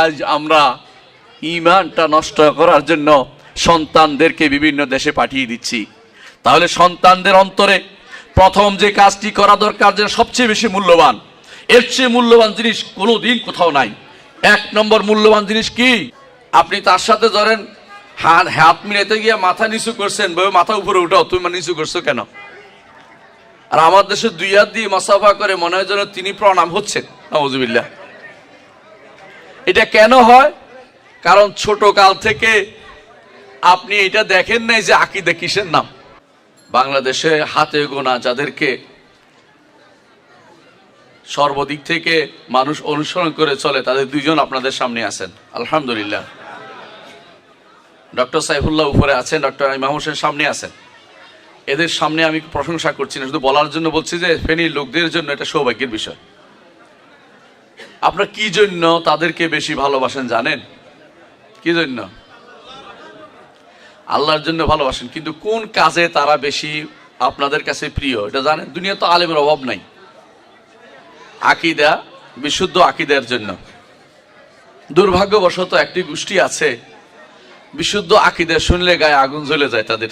আজ আমরা ইমানটা নষ্ট করার জন্য সন্তানদেরকে বিভিন্ন দেশে পাঠিয়ে দিচ্ছি। তাহলে সন্তানদের অন্তরে প্রথম যে কাজটি করা দরকার যে সবচেয়ে বেশি মূল্যবান, এর চেয়ে মূল্যবান জিনিস কোনো দিন কোথাও নাই। এক নম্বর মূল্যবান জিনিস কি? আপনি তার সাথে ধরেন, হাত হাত মিলাইতে গিয়ে মাথা নিচু করছেন বই মাথা উপরে উঠাও, তুমি নিচু করছ কেন? আর আমার দেশে দুই হাত দিয়ে মাসাফা করে মনে হয় যেন তিনি প্রণাম হচ্ছেন নওয়াজুবিল্লাহ এটা কেন হয়? কারণ ছোট কাল থেকে আপনি এটা দেখেন নাই যে আকিদা কিসের নাম। বাংলাদেশে হাতে গোনা যাদেরকে সর্বদিক থেকে মানুষ অনুসরণ করে চলে, তাদের দুইজন আপনাদের সামনে আছেন। আলহামদুলিল্লাহ। ডক্টর সাইফুল্লাহ উপরে আছেন, ডক্টর ইমাম হোসেন সামনে আছেন। এদের সামনে আমি প্রশংসা করছি না, শুধু বলার জন্য বলছি যে ফেনীর লোকদের জন্য এটা সৌভাগ্যের বিষয়। আপনার কি জন্য তাদেরকে বেশি ভালোবাসেন জানেন? কি জন্য? আল্লাহর জন্য ভালোবাসেন, কিন্তু কোন কাজে তারা বেশি আপনাদের কাছে প্রিয়? এটা জানেন? দুনিয়া তো আলেমের অভাব নাই। আকিদা, বিশুদ্ধ আকিদার জন্য। দুর্ভাগ্যবশত একটি গোষ্ঠী আছে, বিশুদ্ধ আকিদা শুনলে গায়ে আগুন জ্বলে যায় তাদের।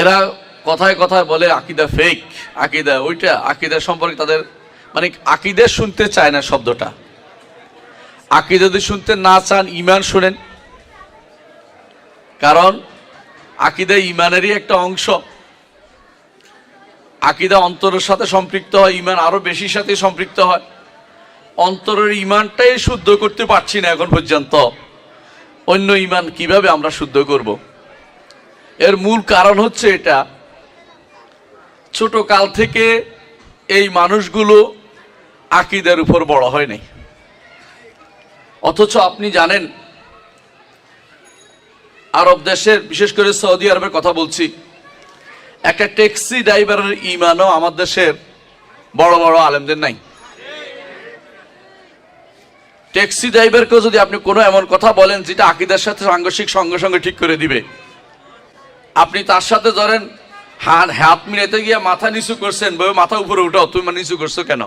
এরা কথায় কথায় বলে আকিদা ফেক আকিদা ওইটা, আকিদা সম্পর্কে তাদের মানে আকিদা শুনতে চায় না শব্দটা। আকিদা যদি শুনতে না চান ইমান শুনেন। কারণ আকিদা ইমানেরই একটা অংশ। আকিদা অন্তরের সাথে সম্পৃক্ত হয় ইমান আরও বেশি সাথে সম্পৃক্ত হয়। অন্তরের ইমানটাই শুদ্ধ করতে পারছি না এখন পর্যন্ত। অন্য ইমান কীভাবে আমরা শুদ্ধ করব? এর মূল কারণ হচ্ছে এটা। ছোট কাল থেকে এই মানুষগুলো আকিদের উপর বড় হয় নাই। অথচ আপনি জানেন, আরব দেশের, বিশেষ করে সৌদি আরবের কথা বলছি, একটা ট্যাক্সি ড্রাইভারের ইমানও আমার দেশের বড় বড় আলেমদের নাই। ট্যাক্সি ড্রাইভারকেও যদি আপনি কোনো এমন কথা বলেন, যেটা আকিদার সাথে সাংঘর্ষিক সঙ্গে সঙ্গে ঠিক করে দিবে। আপনি তার সাথে ধরেন, হাত হাত মিলাইতে গিয়ে মাথা নিচু করছেন বই মাথা উপরে উঠাও, তুমি নিচু করছ কেন?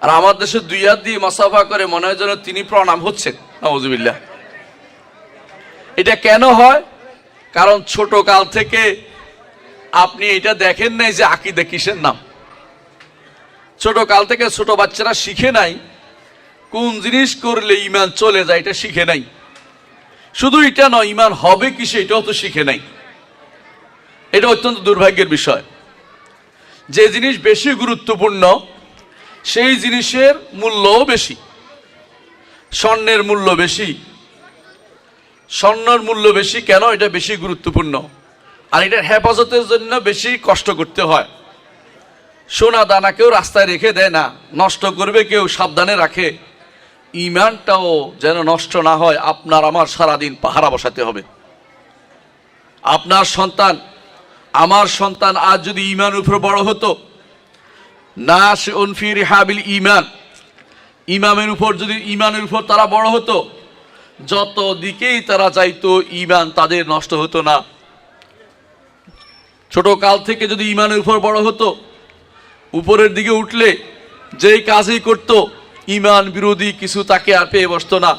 আর আমার দেশে দুই হাত দিয়ে মাসাফা করে মনে হয় যেন তিনি প্রণাম হচ্ছেন। নওয়াজুবিল্লাহ এটা কেন হয়? কারণ ছোট কাল থেকে আপনি এটা দেখেন নাই যে আকিদা কিসের নাম। ছোট কাল থেকে ছোট বাচ্চারা শিখে নাই কোন জিনিস করলে ইমান চলে যায় এটা শিখে নাই। শুধু এটা নয়, ইমান হবে কিসে এটাও তো শিখে নাই। এটা অত্যন্ত দুর্ভাগ্যের বিষয়। যে জিনিস বেশি গুরুত্বপূর্ণ সেই জিনিসের মূল্যও বেশি। স্বর্ণের মূল্য বেশি। স্বর্ণের মূল্য বেশি কেন? এটা বেশি গুরুত্বপূর্ণ। আর এটার হেফাজতের জন্য বেশি কষ্ট করতে হয়। সোনা দানা কেউ রাস্তায় রেখে দেয় না। নষ্ট করবে কেউ, সাবধানে রাখে। ইমানটাও যেন নষ্ট না হয়, আপনার আমার সারাদিন পাহারা বসাতে হবে। আপনার সন্তান, আমার সন্তান আজ যদি ইমান উপর বড় হতো না সে উনফির হাবিল ইমান ইমামের উপর যদি ইমানের উপর তারা বড় হতো, যত দিকেই তারা চাইতো ইমান তাদের নষ্ট হতো না। ছোট কাল থেকে যদি ইমানের উপর বড় হতো, উপরের দিকে উঠলে যেই কাজই করত ইমান বিরোধী কিছু তাকে আর পেয়ে বসতো না।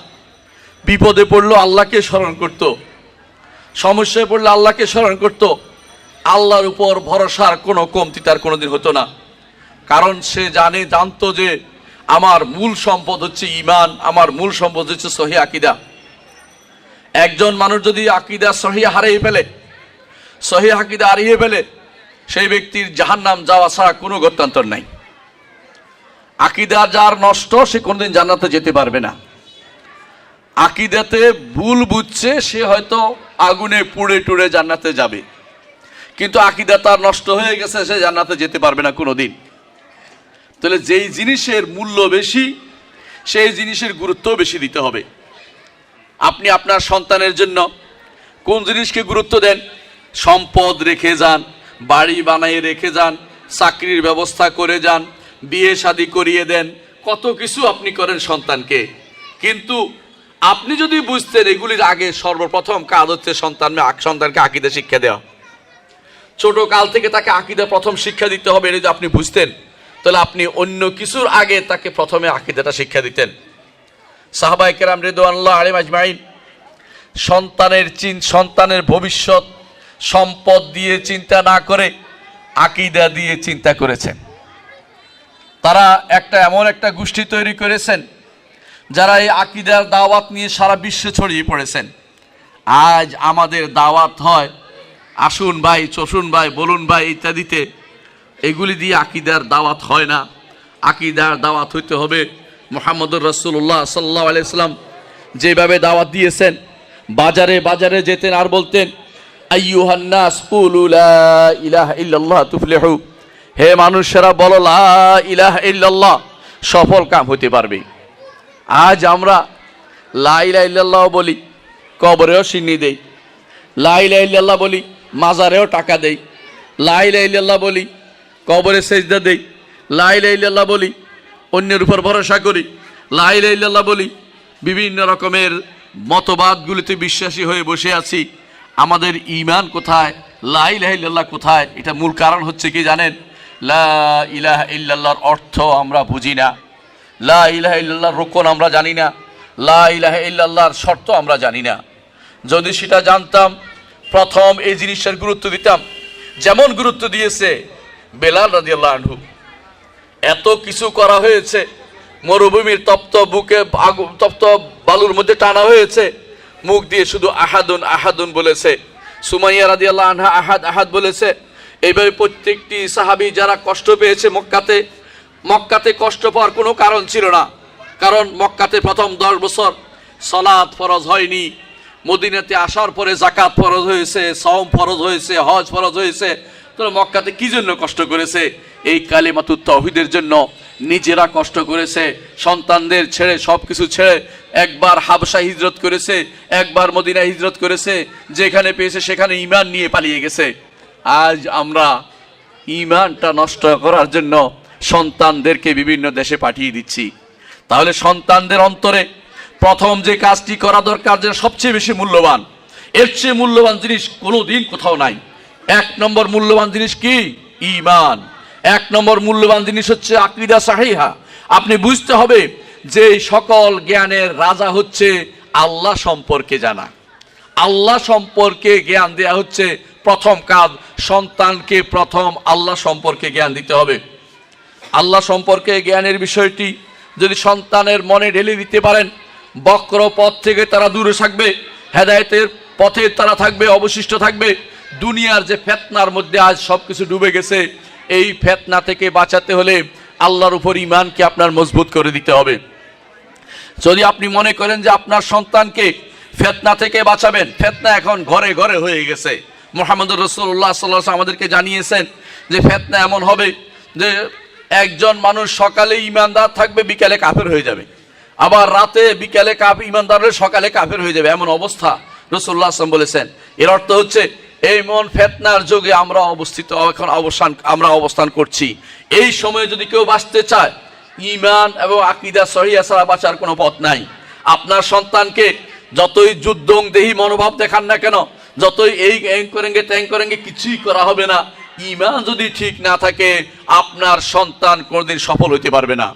বিপদে পড়ল, আল্লাহকে স্মরণ করত। সমস্যায় পড়লে আল্লাহকে স্মরণ করত। আল্লাহর উপর ভরসার কোনো কমতি তার কোনোদিন হতো না। কারণ সে জানে, জানতো যে আমার মূল সম্পদ হচ্ছে ইমান আমার মূল সম্পদ হচ্ছে সহি আকিদা। একজন মানুষ যদি আকিদা সহি হারিয়ে ফেলে, সহি আকিদা হারিয়ে ফেলে, সেই ব্যক্তির জাহান্নাম যাওয়া ছাড়া কোনো গত্যান্তর নাই। আকিদা যার নষ্ট, সে কোনোদিন জান্নাতে যেতে পারবে না। আকিদাতে ভুল বুঝছে, সে হয়তো আগুনে পুড়ে টুড়ে জান্নাতে যাবে। কিন্তু আকিদা তার নষ্ট হয়ে গেছে, সে জান্নাতে যেতে পারবে না কোনোদিন। তাহলে যেই জিনিসের মূল্য বেশি, সেই জিনিসের গুরুত্ব বেশি দিতে হবে। আপনি আপনার সন্তানের জন্য কোন জিনিসকে গুরুত্ব দেন? সম্পদ রেখে যান, বাড়ি বানিয়ে রেখে যান, চাকরির ব্যবস্থা করে যান, বিয়ে শাদি করিয়ে দেন, কত কিছু আপনি করেন সন্তানকে। কিন্তু আপনি যদি বুঝতেন এগুলির আগে সর্বপ্রথম কাজ হচ্ছে সন্তান সন্তানকে আকিদা শিক্ষা দেওয়া। ছোট কাল থেকে তাকে আকিদা প্রথম শিক্ষা দিতে হবে, এটা আপনি বুঝতেন। তাহলে আপনি অন্য কিছুর আগে তাকে প্রথমে আকিদাটা শিক্ষা দিতেন। সাহাবাই কেরাম রেদুয়াল্লাহ আলিম আজমাইন সন্তানের চিন, সন্তানের ভবিষ্যৎ, সম্পদ দিয়ে চিন্তা না করে আকিদা দিয়ে চিন্তা করেছেন। তারা একটা এমন একটা গোষ্ঠী তৈরি করেছেন, যারা এই আকিদার দাওয়াত নিয়ে সারা বিশ্বে ছড়িয়ে পড়েছেন। আজ আমাদের দাওয়াত হয়, আসুন ভাই, চসুন ভাই, বলুন ভাই ইত্যাদিতে এগুলি দিয়ে আকিদার দাওয়াত হয় না। আকিদার দাওয়াত হইতে হবে মোহাম্মদুর রসুল্লাহ সাল্লাহ আলাইসাল্লাম যেভাবে দাওয়াত দিয়েছেন, বাজারে বাজারে যেতেন আর বলতেন ইল্লাল্লাহ তুফলিহু। হে মানুষেরা, বলো, লা ইলাহা সফল কাম হতে পারবে। আজ আমরা লা ইলাহা ইল্লাল্লাহ বলি, কবরেও সিন্নি দেই। লা ইলাহা ইল্লাল্লাহ বলি, মাজারেও টাকা দেই। লা ইলাহা ইল্লাল্লাহ বলি কবরে সেজদা দেই। লাই ইলাহা ইল্লাল্লাহ বলি, অন্যের উপর ভরসা করি। লাই ইলাহা ইল্লাল্লাহ বলি, বিভিন্ন রকমের মতবাদগুলিতে বিশ্বাসী হয়ে বসে আছি। আমাদের ইমান কোথায়? লাই ইলাহা ইল্লাল্লাহ কোথায়? এটা মূল কারণ হচ্ছে কি জানেন? লা ইলাহা ইল্লাল্লাহর অর্থ আমরা বুঝি না। লা ইলাহ ইল্লাল্লাহর রোকন আমরা জানি না। লা ইলাহা ইল্লাল্লাহর শর্ত আমরা জানি না। যদি সেটা জানতাম, প্রথম এই জিনিসটার গুরুত্ব দিতাম। যেমন গুরুত্ব দিয়েছে বেলাল রাদিয়াল্লাহু আনহু, এত কিছু করা হয়েছে, মরুভূমির তপ্ত বুকে তপ্ত বালুর মধ্যে টানা হয়েছে, মুখ দিয়ে শুধু আহাদুন আহাদুন বলেছে। সুমাইয়া রাদিয়াল্লাহু আনহা আহাদ আহাদ বলেছে, এইভাবে প্রত্যেকটি সাহাবী যারা কষ্ট পেয়েছে মক্কাতে মক্কাতে কষ্ট পাওয়ার কোনো কারণ ছিল না। কারণ মক্কাতে প্রথম দশ বছর সলাৎ ফরজ হয়নি। মদিনাতে আসার পরে জাকাত ফরজ হয়েছে সওম ফরজ হয়েছে, হজ ফরজ হয়েছে তো মক্কাতে কি জন্য কষ্ট করেছে? এই কালিমাতুত তহিদের জন্য নিজেরা কষ্ট করেছে, সন্তানদের ছেড়ে সব কিছু ছেড়ে একবার হাবসা হিজরত করেছে, একবার মদিনা হিজরত করেছে, যেখানে পেয়েছে সেখানে ইমান নিয়ে পালিয়ে গেছে। আজ আমরা ইমানটা নষ্ট করার জন্য সন্তানদেরকে বিভিন্ন দেশে পাঠিয়ে দিচ্ছি। তাহলে সন্তানদের অন্তরে প্রথম যে কাজটি করা দরকার যে সবচেয়ে বেশি মূল্যবান, এর চেয়ে মূল্যবান জিনিস কোনো দিন কোথাও নাই। এক নম্বর মূল্যবান জিনিস কি? ইমান এক নম্বর মূল্যবান জিনিস হচ্ছে আকৃদা সাহিহা। আপনি বুঝতে হবে যে সকল জ্ঞানের রাজা হচ্ছে আল্লাহ সম্পর্কে জানা। আল্লাহ সম্পর্কে জ্ঞান দেয়া হচ্ছে প্রথম কাজ, সন্তানকে প্রথম আল্লাহ সম্পর্কে জ্ঞান দিতে হবে। আল্লাহ সম্পর্কে জ্ঞানের বিষয়টি যদি সন্তানের মনে ঢেলে দিতে পারেন বক্র পথ থেকে তারা দূরে থাকবে, হেদায়েতের পথে তারা থাকবে, অবশিষ্ট থাকবে দুনিয়ার যে ফেতনার মধ্যে আজ সব কিছু ডুবে গেছে, এই ফেতনা থেকে বাঁচাতে হলে আল্লাহর উপর ইমানকে আপনার মজবুত করে দিতে হবে। যদি আপনি মনে করেন যে আপনার সন্তানকে ফেতনা থেকে বাঁচাবেন, ফেতনা এখন ঘরে ঘরে হয়ে গেছে। মোহাম্মদ রসুল্লাহ সাল্লাহ আমাদেরকে জানিয়েছেন যে ফেতনা এমন হবে যে একজন মানুষ সকালে ইমানদার থাকবে, বিকালে কাফের হয়ে যাবে। আবার রাতে বিকালে কাপ ইমানদার সকালে কাফের হয়ে যাবে, এমন অবস্থা রসুল্লাহ আসলাম বলেছেন। এর অর্থ হচ্ছে এই মন ফেতনার যুগে আমরা অবস্থিত, এখন অবসান, আমরা অবস্থান করছি। এই সময়ে যদি কেউ বাঁচতে চায় ইমান এবং আকিদা সহিয়া ছাড়া বাঁচার কোনো পথ নাই। আপনার সন্তানকে যতই যুদ্ধং দেহি মনোভাব দেখান না কেন, যতই এই করেঙ্গে ত্যাং করেঙ্গে কিছুই করা হবে না। ইমান যদি ঠিক না থাকে, আপনার সন্তান কোনোদিন সফল হইতে পারবে না।